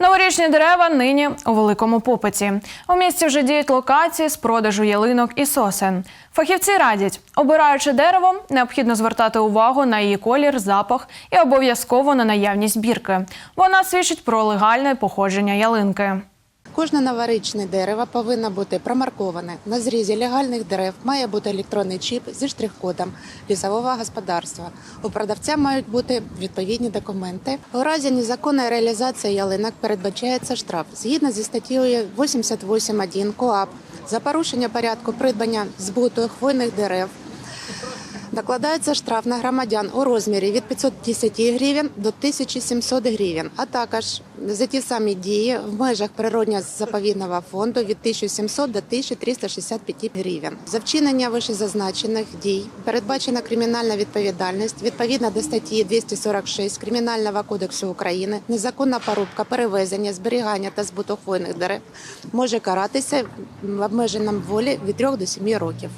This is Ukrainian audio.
Новорічні дерева нині у великому попиті. У місті вже діють локації з продажу ялинок і сосен. Фахівці радять, обираючи дерево, необхідно звертати увагу на її колір, запах і обов'язково на наявність бірки. Вона свідчить про легальне походження ялинки. Кожне новорічне дерево повинно бути промарковане. На зрізі легальних дерев має бути електронний чіп зі штрих-кодом лісового господарства. У продавця мають бути відповідні документи. У разі незаконної реалізації ялинок передбачається штраф згідно зі статтею 88.1 КОАП за порушення порядку придбання збуту хвойних дерев. Накладається штраф на громадян у розмірі від 510 гривень до 1700 гривень, а також за ті самі дії в межах природньо-заповідного фонду від 1700 до 1365 гривень. За вчинення вищезазначених дій передбачена кримінальна відповідальність відповідно до статті 246 Кримінального кодексу України. Незаконна порубка, перевезення, зберігання та збуту хвойних дерев може каратися в обмеженому волі від 3 до 7 років.